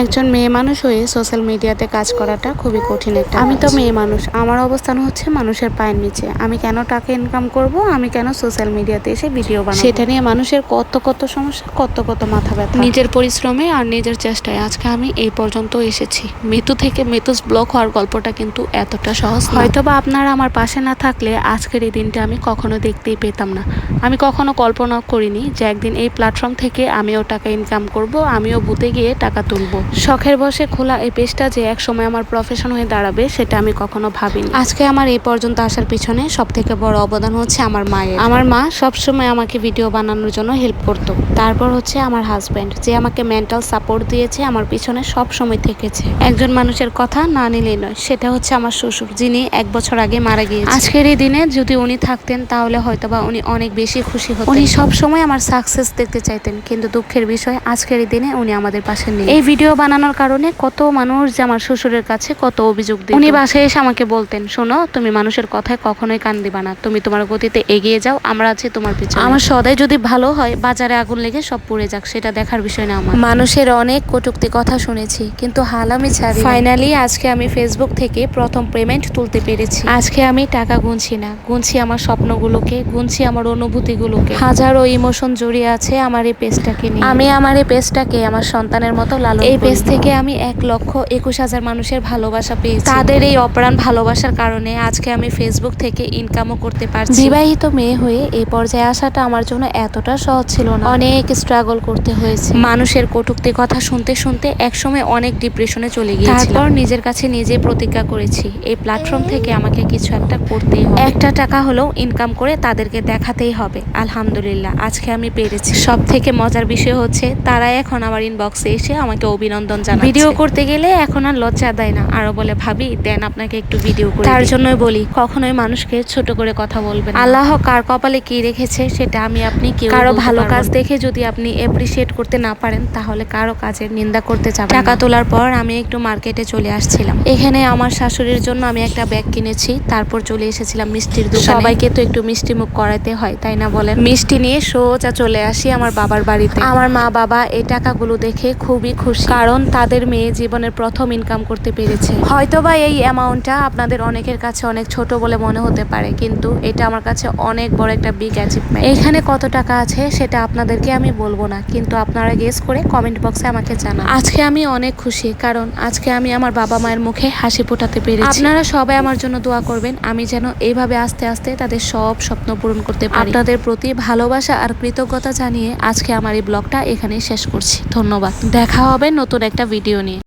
একজন মেয়ে মানুষ হয়ে সোশ্যাল মিডিয়াতে কাজ করাটা খুবই কঠিন একটা আমি তো মেয়ে মানুষ। আমার অবস্থান হচ্ছে মানুষের পায়ের নিচে। আমি কেন টাকা ইনকাম করব? আমি কেন সোশ্যাল মিডিয়াতে এসে ভিডিও বানাবো? সেটা নিয়ে মানুষের কত কত সমস্যা কত কত মাথা ব্যথা। নিজের পরিশ্রমে আর নিজের চেষ্টায়। আজকে আমি এই পর্যন্ত এসেছি। মৃত্যু থেকে মৃত্যুস ব্লক হওয়ার গল্পটা কিন্তু এতটা সহজ হয়তো বা আপনারা আমার পাশে না থাকলে আজকের এই দিনটা আমি কখনো দেখতেই পেতাম না। আমি কখনো কল্পনা করিনি যে একদিন এই প্ল্যাটফর্ম থেকে আমিও টাকা ইনকাম করব আমিও বুথে গিয়ে টাকা তুলবো। শখের বসে খোলা এই পেজটা যে এক সময় আমার প্রফেশন হয়ে দাঁড়াবে সেটা আমি কখনো ভাবিনি। আজকে আমার এই পর্যন্ত আসার পিছনে সব থেকে বড় অবদান হচ্ছে আমার মায়ের। আমার মা সবসময় আমাকে ভিডিও বানানোর জন্য হেল্প করতো। তারপর হচ্ছে আমার হাজব্যান্ড যে আমাকে মেন্টাল সাপোর্ট দিয়েছে আমার পিছনে সব সময় থেকেছে। একজন মানুষের কথা না নিলেই নয় সেটা হচ্ছে আমার শ্বশুর যিনি এক বছর আগে মারা গিয়েছে। আজকের এই দিনে যদি উনি থাকতেন তাহলে হয়তোবা উনি অনেক বেশি খুশি হতেন। উনি সব সময় আমার সাকসেস দেখতে চাইতেন কিন্তু দুঃখের বিষয় আজকের এই দিনে উনি আমাদের পাশে নেই। এই ভিডিও বানানোর কারণে কত মানুষ যে আমার শ্বশুরের কাছে কত অভিযোগ দিত উনি বাসায় এসে আমাকে বলতেন শোনো তুমি মানুষের কথায় কখনোই কান দিবা না। তুমি তোমার গতিতে এগিয়ে যাও আমরা আছি তোমার পিছনে। আমার সদাই যদি ভালো হয় বাজারে আগুন লেগে সব পুড়ে যাক সেটা দেখার বিষয় না আমার। মানুষের অনেক কটুক্তি কথা শুনেছি কিন্তু হাল আমি ছাড়ি ফাইনালি আজকে আমি ফেসবুক থেকে প্রথম পেমেন্ট তুলতে পেরেছি। আজকে আমি টাকা গুনছি না গুনছি আমার স্বপ্নগুলোকে গুনছি আমার অনুভূতিগুলোকে। হাজারো ইমোশন জড়িয়ে আছে আমার এই পেজটাকে নিয়ে। আমি আমার এই পেজটাকে আমার সন্তানের মতো লালন এই পেজ থেকে আমি এক লক্ষ একুশ হাজার মানুষের ভালোবাসা পেয়েছি। তাদের এই অপ্রাণ ভালোবাসার কারণে আজকে আমি ফেসবুক থেকে ইনকামও করতে পারছি। বিবাহিত মেয়ে হয়ে এই পর্যায়ে আসাটা আমার জন্য এতটা সহজ ছিল না। অনেক স্ট্রাগল করতে হয়েছে। মানুষের কটুক্তি কথা শুনতে শুনতে একসময় অনেক ডিপ্রেশনে চলে গিয়েছি তারপর নিজের কাছে নিজে প্রতিজ্ঞা করেছি এই প্ল্যাটফর্ম থেকে আমাকে কিছু একটা করতেই হবে। একটা টাকা হলেও ইনকাম করে তাদেরকে দেখাতেই হবে। আলহামদুলিল্লাহ আজকে আমি পেরেছি। সব থেকে মজার বিষয় হচ্ছে তারা এখন আমার ইনবক্সে এসে আমাকে অভিনন্দন জানায় ভিডিও করতে গেলে এখন আর লজ্জা দেয় না। আরও বলে ভাবি দেন আপনাকে একটু ভিডিও করে তার জন্যই বলি কখনোই মানুষকে ছোট করে কথা বলবেন আল্লাহ কার কপালে কি রেখেছে সেটা আমি আপনি কেউ কারও ভালো কাজ দেখে যদি আপনি এপ্রিসিয়েট করতে না পারেন তাহলে কারও কাজের নিন্দা করতে যাবেন টাকা তোলার পর আমি একটু মার্কেটে চলে আসছিলাম। এখানে আমার শাশুড়ির জন্য আমি একটা ব্যাগ কিনেছি তারপর চলে এসেছিলাম মিষ্টির দোকানে। সবাইকে তো একটু মিষ্টি মুখ করাতে হয় তাই না বলেন? মিষ্টি নিয়ে সোজা চলে আসি আমার বাবার বাড়িতে। আমার মা বাবা এই টাকাগুলো দেখে খুবই খুশি। কারণ তাদের মেয়ে জীবনের প্রথম ইনকাম করতে পেরেছে। হয়তোবা এই অ্যামাউন্টটা আপনাদের অনেকের কাছে অনেক ছোট বলে মনে হতে পারে, কিন্তু এটা আমার কাছে অনেক বড় একটা বিগ অ্যাচিভমেন্ট এখানে কত টাকা আছে সেটা আপনাদেরকে আমি বলব না, কিন্তু আপনারা গেস করে কমেন্ট বক্সে আমাকে জানান। আজকে আমি অনেক খুশি, কারণ আজকে আমি আমার বাবা মায়ের মুখে হাসি ফোটাতে পেরেছি। আপনারা সবাই আমার জন্য দোয়া করবেন, আমি যেন এইভাবে আস্তে আস্তে তাদের সব স্বপ্ন পূরণ করতে পারি। আপনাদের প্রতি ভালোবাসা আর কৃতজ্ঞতা জানিয়ে আজকে আমার এই ব্লগটা এখানেই শেষ করছি। ধন্যবাদ। দেখা হবে নতুন একটা ভিডিও নিয়ে।